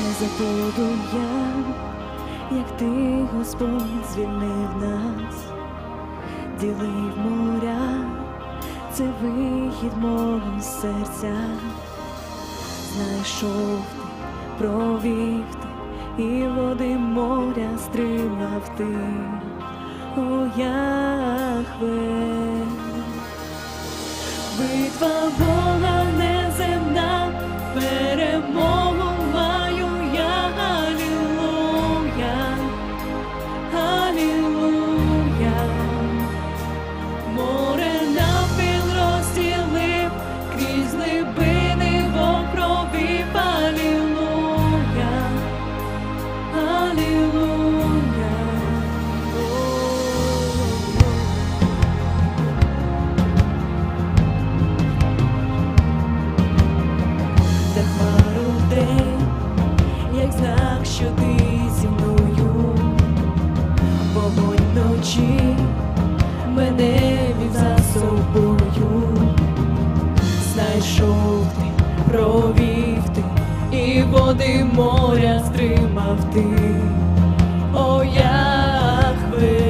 не забуду я, як ти, Господь, звільнив нас, ділив моря, це вихід мого серця, знайшов ти, провів ти, і води моря стримав ти, о Яхве. Битва Бога. ти провів ти і води моря стримав ти, о Яхве.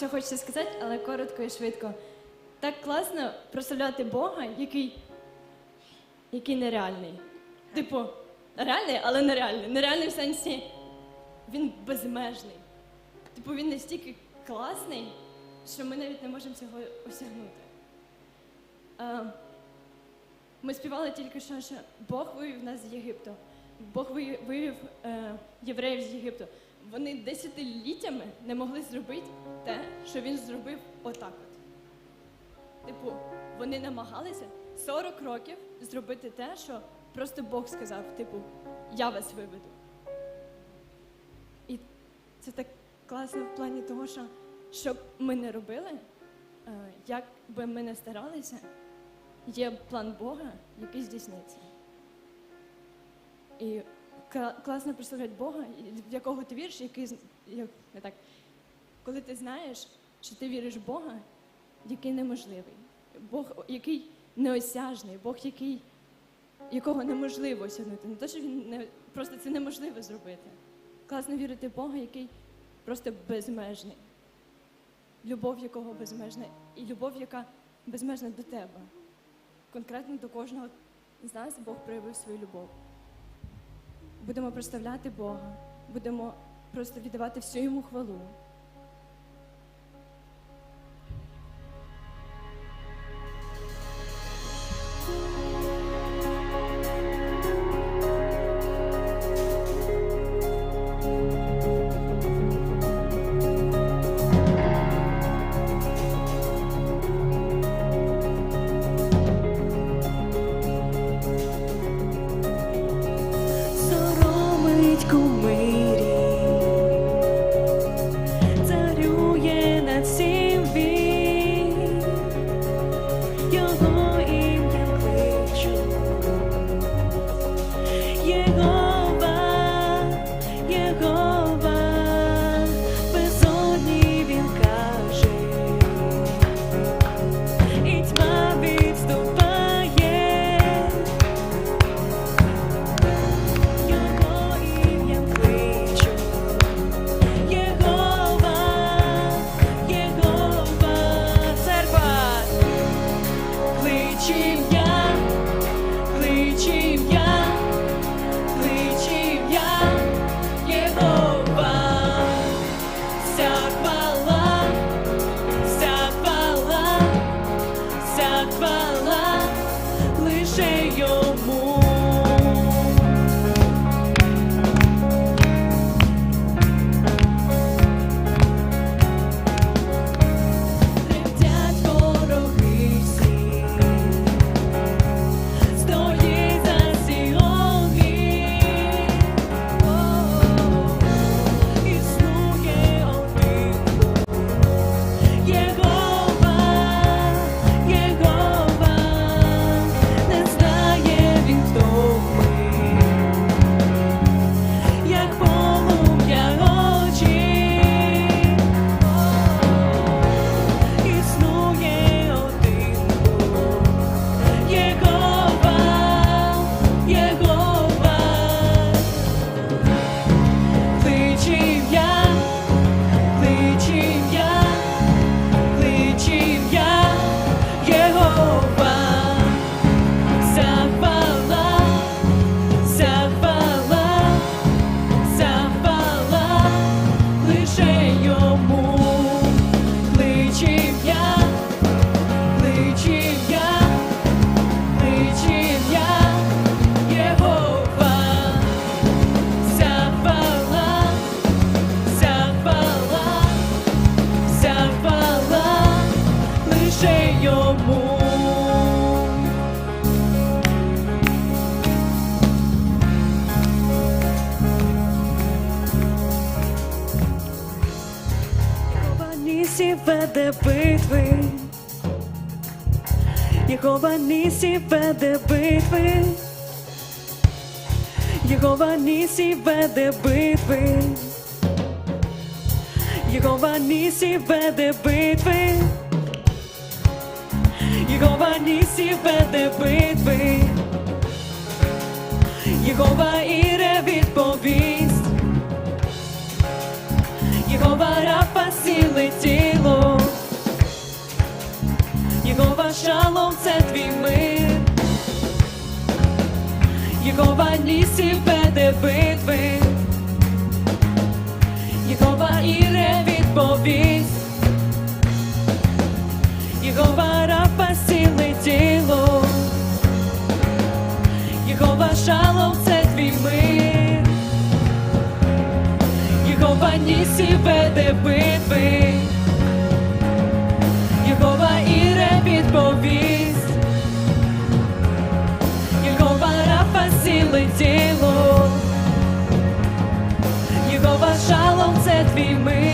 Всього хочеться сказати, але коротко і швидко. Так класно прославляти Бога, який, який нереальний. Типу, реальний, але нереальний. Нереальний в сенсі він безмежний. Типу, він настільки класний, що ми навіть не можемо цього осягнути. Е, ми співали тільки що, що Бог вивів нас з Єгипту. Бог вивів е, євреїв з Єгипту. Вони десятиліттями не могли зробити те, що він зробив отак от. Типу, вони намагалися 40 років зробити те, що просто Бог сказав, типу, я вас виведу. І це так класно в плані того, що що б ми не робили, е, як би ми не старалися, є план Бога, який здійсниться. І класно прославляти Бога, в якого ти віриш, який як, не так. Коли ти знаєш, що ти віриш в Бога, який неможливий, Бог, який неосяжний, Бог, який, якого неможливо осягнути. Не те, що він не просто це неможливо зробити. Класно вірити в Бога, який просто безмежний. Любов якого безмежна, і любов, яка безмежна до тебе. Конкретно до кожного з нас Бог проявив свою любов. Будемо проставляти Бога, будемо просто віддавати всю йому хвалу. Веде битви, Єгова Нісі веде битви, Єгова Нісі веде битви, Єгова Нісі веде битви, Єгова Нісі веде битви, Єгова Іре відповість, Єгова Рафа сіли тіло, Єгова Шалом це твій мир, Єгова Нісі веде битви, Єгова Іре відповість, Єгова Рафа сіли тіло. Єгова шалом Нісі веде битви, Єгова Іре відповість, Єгова Рафа сіли тіло, Єгова шалом це твій мир,